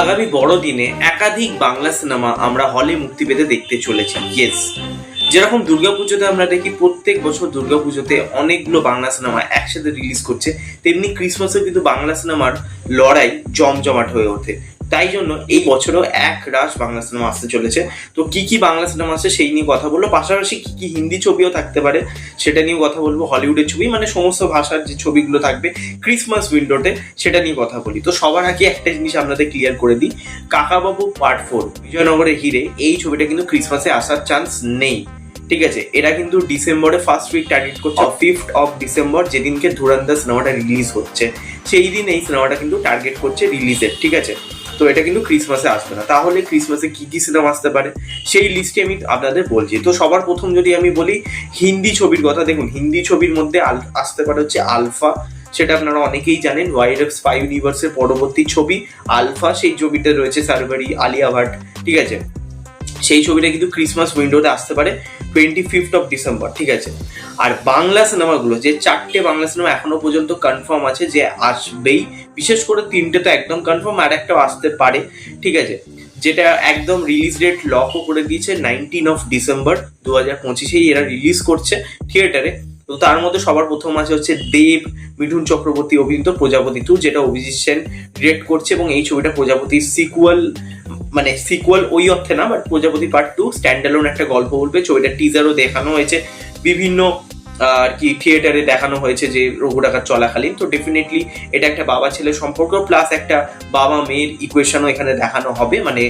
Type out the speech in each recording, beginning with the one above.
আগামী বড়দিনে একাধিক বাংলা সিনেমা আমরা হলে মুক্তি পেতে দেখতে চলেছি। ইয়েস যেরকম দুর্গাপুজোতে আমরা দেখি প্রত্যেক বছর দুর্গাপুজোতে অনেকগুলো বাংলা সিনেমা একসাথে রিলিজ করছে, তেমনি ক্রিসমাসেও কিন্তু বাংলা সিনেমার লড়াই জমজমাট হয়ে ওঠে। তাই জন্য এই বছরও এক রাশ বাংলা সিনেমা আসতে চলেছে। তো কি কি বাংলা সিনেমা আছে সেই নিয়ে কথা বলব। পাশাপাশি কি কি হিন্দি ছবিও থাকতে পারে সেটা নিয়েও কথা বলব। হলিউডের ছবি মানে সমস্ত ভাষার যে ছবিগুলো থাকবে ক্রিসমাস উইন্ডোতে সেটা নিয়ে কথা বলি। তো সবার আগে একটা জিনিস আপনাদের ক্লিয়ার করে দিই। কাকাবাবু পার্ট ফোর বিজয়নগরের হিরে এই ছবিটা কিন্তু ক্রিসমাসে আসার চান্স নেই। ঠিক আছে? এরা কিন্তু ডিসেম্বরে ফার্স্ট উইক টার্গেট করছে। ফিফথ অফ ডিসেম্বর যেদিনকে ধুরান্দা সিনেমাটা রিলিজ হচ্ছে। সেই দিন এই সিনেমাটা কিন্তু টার্গেট করছে রিলিজের ঠিক আছে? তো এটা কিন্তু ক্রিসমাসে আসবে না। তাহলে ক্রিসমাসে কী কী সিনেমা আসতে পারে? সেই লিস্টে আমি আপনাদের বলছি। তো সবার প্রথম যদি আমি বলি, হিন্দি ছবির কথা, দেখুন, হিন্দি ছবির মধ্যে আসতে পারে হচ্ছে আলফা সেটা আপনারা অনেকেই জানেন ওয়াইড এফ ফাইভ ইউনিভার্সের পরবর্তী ছবি আলফা সেই ছবিতে রয়েছে সারবারি আলিয়া ভাট ঠিক আছে? সেই ছবিটা কিন্তু ক্রিসমাস উইন্ডোতে আসতে পারে টোয়েন্টি ফিফথ অফ ডিসেম্বর ঠিক আছে? আর বাংলা সিনেমাগুলো, যে চারটে বাংলা সিনেমা এখনও পর্যন্ত কনফার্ম আছে যে আসবেই, বিশেষ করে তিনটে তো একদম কনফার্ম আর একটাও আসতে পারে, ঠিক আছে? যেটা একদম রিলিজ ডেট লকও করে দিয়েছে নাইনটিন অফ ডিসেম্বর দু হাজার পঁচিশেই এরা রিলিজ করছে থিয়েটারে তো তার মধ্যে সবার প্রথম আছে হচ্ছে দেব মিঠুন চক্রবর্তী অভিনীত প্রজাপতি টু যেটা অভিজিৎ সেন ডিরেক্ট করছে এবং এই ছবিটা প্রজাপতির সিকুয়াল মানে সিকুয়াল ওই অর্থে না but Prajapati part two standalone একটা গল্প বলবে। ছবিটার টিজারও দেখানো হয়েছে। বিভিন্ন আর কি থিয়েটারে দেখানো হয়েছে যে রঘু ডাকাত চলাকালীন। তো ডেফিনেটলি এটা একটা বাবা ছেলে সম্পর্ক প্লাস একটা বাবা মেয়ের ইকুয়েশনও এখানে দেখানো হবে। মানে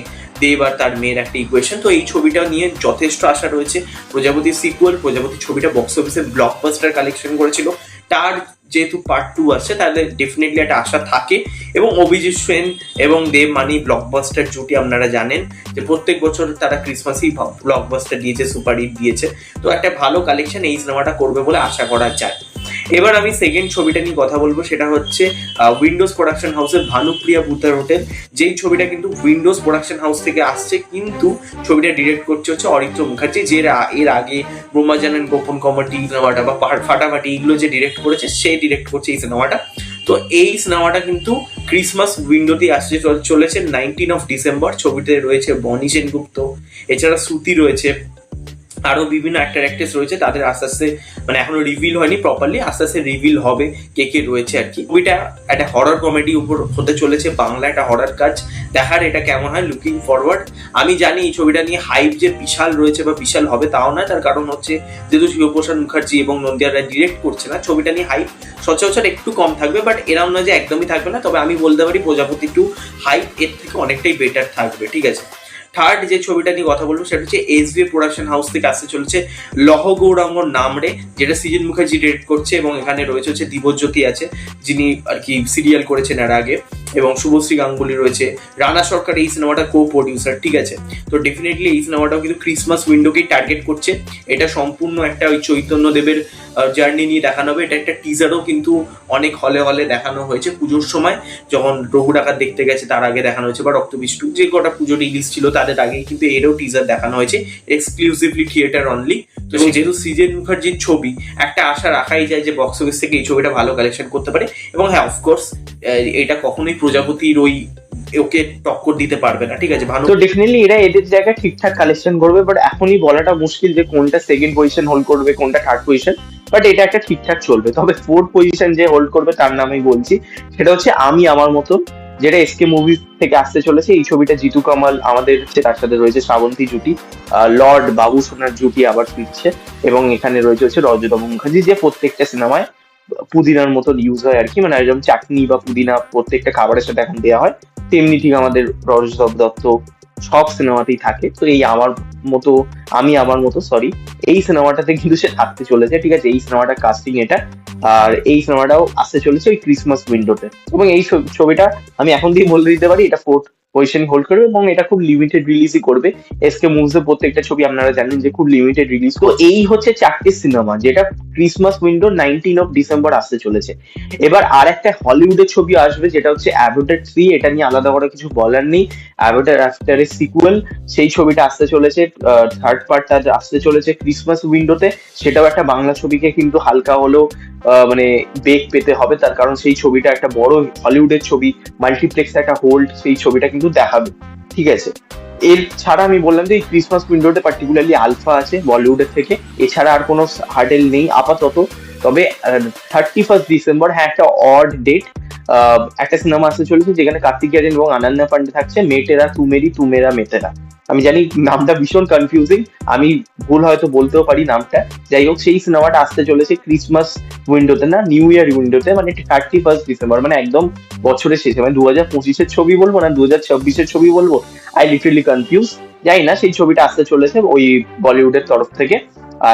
দেব আর তার মেয়ের একটা ইকুয়েশন তো এই ছবিটা নিয়ে যথেষ্ট আশা রয়েছে। প্রজাপতি সিকুয়েল প্রজাপতি ছবিটা বক্স অফিসে ব্লকবাস্টার কালেকশন করেছিল। তার যেহেতু পার্ট টু আছে তাহলে ডেফিনেটলি একটা আশা থাকে। এবং অভিজিৎ সেন এবং দেব মানি ব্লকবাস্টার জুটি আপনারা জানেন যে প্রত্যেক বছর তারা ক্রিসমাসই ব্লকবাস্টার দিয়েছে সুপার হিট দিয়েছে। তো একটা ভালো কালেকশন এই সিনেমাটা করবে বলে আশা করা যায়। এবার আমি সেকেন্ড ছবিটা নিয়ে কথা বলব, সেটা হচ্ছে উইন্ডোজ প্রোডাকশন হাউসের ভানুপ্রিয়া ভূতার হোটেল যেই ছবিটা কিন্তু উইন্ডোজ প্রোডাকশন হাউস থেকে আসছে, কিন্তু ছবিটা ডিরেক্ট করছে হচ্ছে অরিত্র মুখার্জি, যে এর- আগে ব্রহ্মাজানন গোপন কমেডি সিনেমাটা বা ফাটাফাটি এগুলো যে ডিরেক্ট করেছে, সে ডিরেক্ট করছে এই সিনেমাটা তো এই সিনেমাটা কিন্তু ক্রিসমাস উইন্ডোতে আসছে, চল- চলেছে নাইনটিন অফ ডিসেম্বর ছবিতে রয়েছে বনি সেনগুপ্ত, এছাড়া শ্রুতি রয়েছে। আরও বিভিন্ন অ্যাক্টার অ্যাক্ট্রেস রয়েছে, তাদের আস্তে আস্তে মানে এখনও রিভিল হয়নি প্রপারলি আস্তে আস্তে রিভিল হবে কে কে রয়েছে আর কি। ছবিটা একটা হরর কমেডি উপর হতে চলেছে, বাংলা একটা হরর কাজ। দেখার এটা কেমন হয় লুকিং ফরওয়ার্ড আমি জানি এই ছবিটা নিয়ে হাইপ যে বিশাল রয়েছে বা বিশাল হবে তাও না, তার কারণ হচ্ছে যেহেতু শিবপ্রসাদ মুখার্জি এবং নন্দিয়ারা ডিরেক্ট করছে না, ছবিটা নিয়ে হাইপ সচরাচর একটু কম থাকবে বাট এরম নয় যে একদমই থাকবে না, তবে আমি বলতে পারি প্রজাপতি টু হাইপ এর থেকে অনেকটাই বেটার থাকবে, ঠিক আছে? থার্ড যে ছবিটা নিয়ে কথা বলব সেটা হচ্ছে এস বি প্রোডাকশন হাউস থেকে আসতে চলেছে লহ গৌরাঙ্গ নামরে যেটা সৃজন মুখার্জি ডিরেক্ট করছে এবং এখানে রয়েছে হচ্ছে দিবজ্যোতি আছে, যিনি আর কি সিরিয়াল করেছেন এর আগে। এবং শুভশ্রী গাঙ্গুলি রয়েছে। রানা সরকার এই সিনেমাটা কো প্রডিউসার ঠিক আছে? তো ডেফিনেটলি এই সিনেমাটাও কিন্তু ক্রিসমাস উইন্ডোকেই টার্গেট করছে। এটা সম্পূর্ণ একটা ওই চৈতন্য দেবের জার্নি নিয়ে দেখানো হবে। এটা একটা টিজারও কিন্তু অনেক হলে হলে দেখানো হয়েছে পুজোর সময়। যখন রঘু ডাকাত দেখতে গেছে, তার আগে দেখানো হয়েছে। বা রক্তবিষ্টু, যে কটা পুজো রিলিজ ছিল, তাদের আগেই কিন্তু এরও টিজার দেখানো হয়েছে। এক্সক্লুসিভলি থিয়েটার অনলি এবং যেহেতু সৃজেন মুখার্জির ছবি একটা আশা রাখাই যায় যে বক্স অফিস থেকে এই ছবিটা ভালো কালেকশন করতে পারে। এবং হ্যাঁ অফকোর্স এটা কখনোই প্রজাপতির ওই ওকে টক্কর দিতে পারবে না ঠিক আছে? ভানু তো ডেফিনেটলি এরা এদের জায়গায় ঠিকঠাক কালেকশন করবে বাট এখনই বলাটা মুশকিল যে কোনটা সেকেন্ড পজিশন হোল্ড করবে কোনটা থার্ড পজিশন বাট এটা একটা ঠিকঠাক চলবে। তবে ফোর্থ পজিশন যে হোল্ড করবে তার নামই বলছি সেটা হচ্ছে আমি আমার মতো যেটা এসকে মুভি থেকে আসতে চলেছে, এই ছবিটা জিতু কামাল আমাদের তার সাথে রয়েছে শ্রাবন্তী জুটি লর্ড বাবু সোনার জুটি আবার ফিরছে এবং এখানে রয়েছে হচ্ছে রজতম মুখার্জি, যে প্রত্যেকটা সিনেমায় পুদিনার মতো ইউজ হয় আর কি মানে এরকম চাটনি বা পুদিনা প্রত্যেকটা খাবারের সাথে এখন দেওয়া হয়, তেমনি ঠিক আমাদের রজত দত্ত সব সিনেমাতেই থাকে, তো এই আমার মতো, আমি আমার মতো সরি এই সিনেমাটাতে কিন্তু সে থাকতে চলেছে, ঠিক আছে, এই সিনেমাটা কাস্টিং এটা আর এই সিনেমাটাও আসতে চলেছে ওই ক্রিসমাস উইন্ডোতে এবং এই ছবি- ছবিটা আমি এখন দিয়ে বলে দিতে পারি, এটা ফোর্থ পজিশন হোল্ড করবে এবং এটা খুব লিমিটেড রিলিজই করবে। এসকে মুভসের প্রত্যেকটা ছবি আপনারা জানেন যে খুব লিমিটেড রিলিজ তো এই হচ্ছে চারটে সিনেমা যেটা Christmas window nineteen of December আসতে চলেছে। এবার আর একটা হলিউডের ছবি আসবে, যেটা হচ্ছে অ্যাভোটার থ্রি এটা নিয়ে আলাদা করে কিছু বলার নেই। অ্যাভোটার আফটারের সিকুয়েল সেই ছবিটা আসতে চলেছে থার্ড পার্ট আসতে চলেছে ক্রিসমাস উইন্ডোতে সেটাও একটা বাংলা ছবিকে কিন্তু হালকা হলেও মানে বেগ পেতে হবে। তার কারণ সেই ছবিটা একটা বড় হলিউডের ছবি মাল্টিপ্লেক্স একটা হোল্ড সেই ছবিটা কিন্তু দেখাবে। ঠিক আছে? এর ছাড়া আমি বললাম যে এই ক্রিসমাস উইন্ডোতে পার্টিকুলারলি আলফা আছে বলিউডের থেকে। এছাড়া আর কোনো হার্ডেল নেই, আপাতত। তবে থার্টি ফার্স্ট ডিসেম্বর হ্যাঁ একটা অড ডেট একটা সিনেমা আসতে চলেছে যেখানে কার্তিক গ্যারেন এবং আনান্না পান্ডে থাকছে, মেটেরা, তুমেরি, তুমেরা মেটেরা আমি জানি নামটা ভীষণ কনফিউজিং আমি ভুল হয়তো বলতেও পারি নামটা। যাই হোক, সেই সিনেমাটা আসতে চলেছে ক্রিসমাস উইন্ডোতে না নিউ ইয়ার উইন্ডোতে মানে থার্টি ফার্স্ট ডিসেম্বর মানে একদম বছরের শেষে মানে দু হাজার পঁচিশের ছবি বলব না দু হাজার চব্বিশের ছবি বলব। আই লিটারলি কনফিউজ জানি না সেই ছবিটা আসতে চলেছে ওই বলিউডের তরফ থেকে।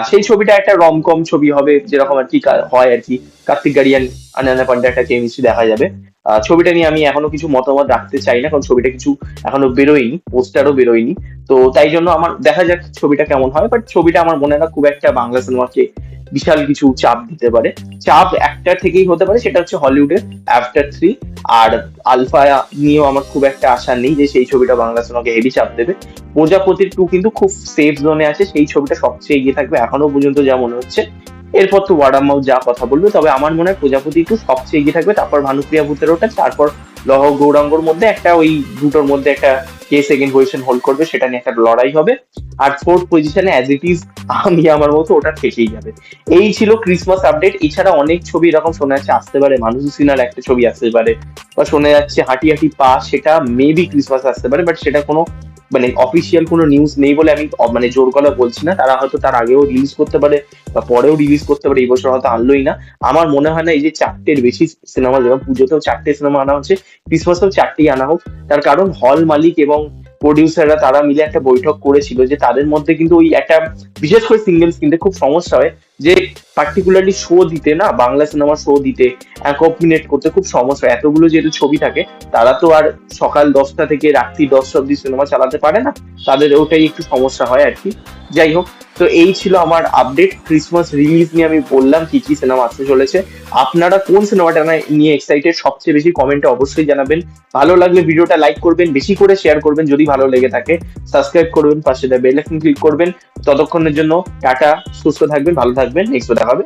সেই ছবিটা একটা রমকম ছবি হবে, যেরকম আর কি হয় আর কি। কার্তিক গাড়িয়ান আনানা পান্ডে একটা কেমিস্ট্রি দেখা যাবে। ছবিটা নিয়ে আমি এখনও কিছু মতামত রাখতে চাই না, কারণ ছবিটা কিছু এখনও বেরোয়নি পোস্টারও বেরোয়নি। তো তাই জন্য আমার দেখা যাক ছবিটা কেমন হয় বাট ছবিটা আমার মনে হয় খুব একটা বাংলা সিনেমাকে বিশাল কিছু চাপ দিতে পারে। চাপ একটা থেকেই হতে পারে, সেটা হচ্ছে হলিউডের আফটার থ্রি আর আলফা নিয়েও আমার খুব একটা আশা নেই যে সেই ছবিটা বাংলা সিনেমাকে হেভি চাপ দেবে। প্রজাপতির টু কিন্তু খুব সেফ জোনে আছে, সেই ছবিটা সবচেয়ে এগিয়ে থাকবে, এখনও পর্যন্ত যা মনে হচ্ছে। এরপর তো ওয়ার্ডামাউ যা কথা বলবে, তবে আমার মনে হয় প্রজাপতি টু সবচেয়ে এগিয়ে থাকবে, তারপর ভানুপ্রিয়া ভূতের ওটা, তারপর লহ গৌরাঙ্গর মধ্যে একটা ওই দুটোর মধ্যে একটা কে সেকেন্ড পজিশন হোল্ড করবে, সেটা নিয়ে একটা লড়াই হবে। আর ফোর্থ পজিশনে অ্যাজ ইট ইজ আমি আমার মতো ওটা থেকেই যাবে। এই ছিল ক্রিসমাস আপডেট এছাড়া অনেক ছবি এরকম শোনা যাচ্ছে, আসতে পারে, মানুষ সিনার একটা ছবি আসতে পারে, বা শোনা যাচ্ছে হাঁটি হাঁটি পা, সেটা মেবি ক্রিসমাস আসতে পারে বাট সেটা কোনো মানে অফিসিয়াল কোনো নিউজ নেই বলে আমি মানে জোর গলা বলছি না। তারা হয়তো তার আগেও রিলিজ করতে পারে বা পরেও রিলিজ করতে পারে, এই বছর হয়তো আনলোই না। আমার মনে হয় না এই যে চারটের বেশি সিনেমা যেমন পুজোতেও চারটে সিনেমা আনা হচ্ছে ক্রিসমাসেও চারটেই আনা হোক। তার কারণ হল মালিক এবং প্রডিউসাররা তারা মিলে একটা বৈঠক করেছিল যে তাদের মধ্যে কিন্তু ওই একটা, বিশেষ করে সিঙ্গেল স্ক্রিনতে খুব সমস্যা হয়। যে পার্টিকুলারলি শো দিতে না, বাংলা সিনেমা শো দিতে অ্যাকোপিনেট করতে খুব সমস্যা এতগুলো যেহেতু ছবি থাকে, তারা তো আর সকাল দশটা থেকে রাত্রি দশটা অব্দি সিনেমা চালাতে পারে না। তাদের ওটাই একটু সমস্যা হয় আর কি। যাই হোক, তো এই ছিল আমার আপডেট ক্রিসমাস রিলিজ নিয়ে আমি বললাম কি কি সিনেমা আসতে চলেছে। আপনারা কোন সিনেমাটা নিয়ে এক্সাইটেড সবচেয়ে বেশি কমেন্টে অবশ্যই জানাবেন। ভালো লাগলে ভিডিওটা লাইক করবেন, বেশি করে শেয়ার করবেন যদি ভালো লেগে থাকে। সাবস্ক্রাইব করবেন, পাশে বেল আইকন ক্লিক করবেন। ততক্ষণের জন্য টাটা, সুস্থ থাকবেন, ভালো থাকবেন নেক্সট দেখা হবে।